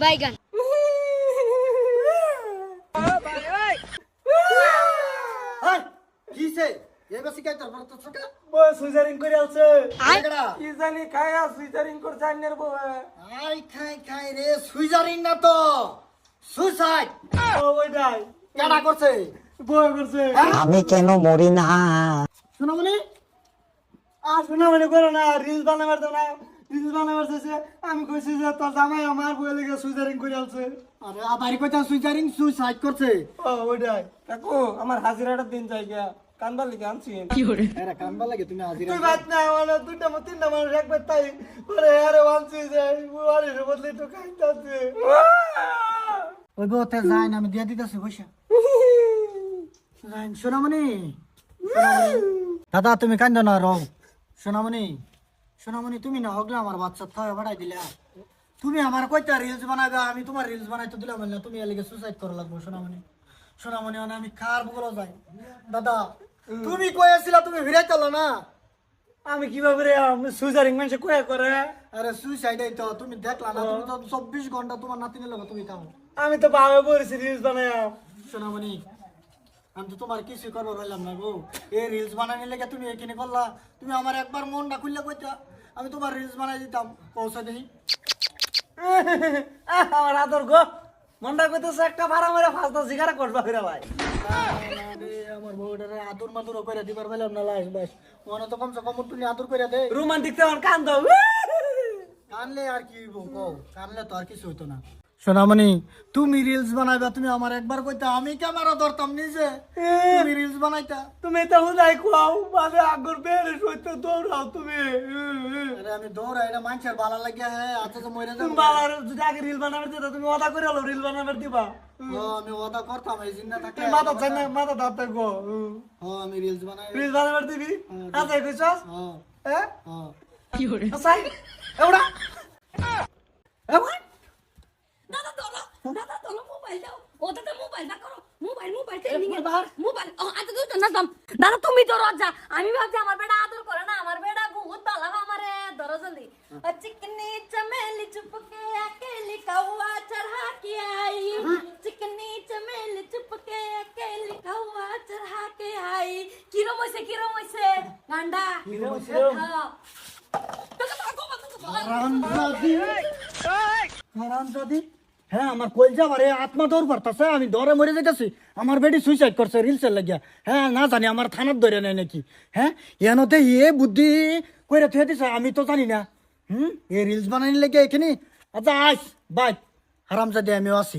বাইগান তো ছোটা বউ সুইজারিং করে আছে আইগড়া কি জানি খায়া সুইজারিং বউ আই খাই খাই রে সুইজারিং না তো। সুইসাইড ও ওইটাই কেডা করছে? করছে। আমি কেন মরি না? শোনা বলি আর শোনা মনে করো না রিলস বানাবার তো না রিলস বানাবার চাইছে আমি কইছি যে তোর জামাই আমার বউ লেগে সুইজারিং করে আছে আরে আবারি কইতা সুইজারিং সুইসাইড করছে? ও ওইটাই। কাকু আমার হাজিরাটা দিন যাই গিয়া। আনছি। এরা কামবা লাগে তুমি আজিরা তুই বাদ না মানে দুইটা মা তিনটা মানুষ একবার তাই। পরে আরে আনছি যে বাড়ির বদলে তো খাইতাছে ওই বউ যাই না আমি দিয়া দিতেছি পয়সা সোনামণি। দাদা তুমি কান্দ না রও। সোনামণি সোনামণি তুমি না হগলে আমার বাচ্চা থাকা বাড়াই দিলা। তুমি আমার কয়টা রিলস বানাবে আমি তোমার রিলস বানাইতে দিলাম না তুমি এলিগে সুসাইড করা লাগবো সোনামণি। সোনামণি মানে আমি কার বগল যাই? দাদা তুমি কয়েছিলা তুমি ফিরাইতে না আমি কীভাবে রে সুইজারিং মানুষে কয়ে করে? আরে সুইসাইড তো তুমি দেখলা না তুমি তো চব্বিশ ঘণ্টা তোমার নাতিনের লগে তুমি কাও আমি তো ভাবে পড়েছি রিলস বানাই সোনামণি আমি তো তোমার কিছু করব রইলাম না গো। এই রিলস বানানি লেগে তুমি এখানে করলা? তুমি আমার একবার মনটা খুললে কইতা আমি তোমার রিলস বানাই দিতাম পৌঁছে দিই। আমার আদর গো। মনটা কইতেছে একটা ভাড়া মেরে ফাঁসটা জিগারা করবা ফিরে ভাই। আমার বউটারে আদর মাদুর করে দিবার পাইলাম না লাশ বাস। মনে তো কমসে কম তুমি আদর করে দে রোমান্টিক তেমন কান্দ কানলে আর কি হইব কও? কানলে তো আর কিছু হইতো না। সোনামণি তুমি রিলস বানাইবা তুমি আমার একবার কইতা আমি ক্যামেরা ধরতাম নিজে। তুমি রিলস বানাইতা। তুমি তো হুদাই খুয়াও মানে আগর বেড়ে সইতে দৌড়াও তুমি। আরে আমি দৌড়াই এটা মানুষের ভালো লাগে হ্যাঁ আচ্ছা তো মরে তুমি যাব। বাবার যদি আগে রিল বানাবে দিতা তুমি ওদা করে হলো রিল বানাবে দিবা। ও, আমি ওটা করতাম এই জিন্না থাকলে তুমি মাথা চাই না মাথা ধাপতে গো। ও আমি রিলস বানাই। রিল বানাবে দিবি? আচ্ছা কইছস? ও। হ্যাঁ? ও। আচ্ছা এওড়া এওড়া মোবাইল দাও ওটা তো মোবাইল বা করো মোবাইল মোবাইল ট্রেনিং এর বাহার মোবাইল ও আচ্ছা তুই তো না দাম দাদা তুমি ধরো যা আমি ভাবছি আমার বেটা আদর করে না আমার বেটা বহুত ভালো আমারে ধরো জলদি চিকনি চমেলি চুপকে अकेली कौवा चढ़ा के आई चिकनी चमेली चुपके अकेली कौवा चढ़ा के आई কিরম হইছে কিরম হইছে গান্ডা কিরম হইছে? হ্যাঁ। তোকে তো আগো হ্যাঁ আমার কলজা মারে আত্মা দৌড় পারতাছে, আমি দৌড়ে মরে যেতেছি আমার বেটি সুইসাইড করছে রিলসের লাগিয়া। হ্যাঁ না জানি, আমার থানার ধরে নেয় নাকি। হ্যাঁ এনতে ইয়ে বুদ্ধি করে থুয়ে দিছে, আমি তো জানি না। হুম, এ রিলস বানানি লেগে এখানে আচ্ছা আস বাই হারামজাদি আমিও আছি।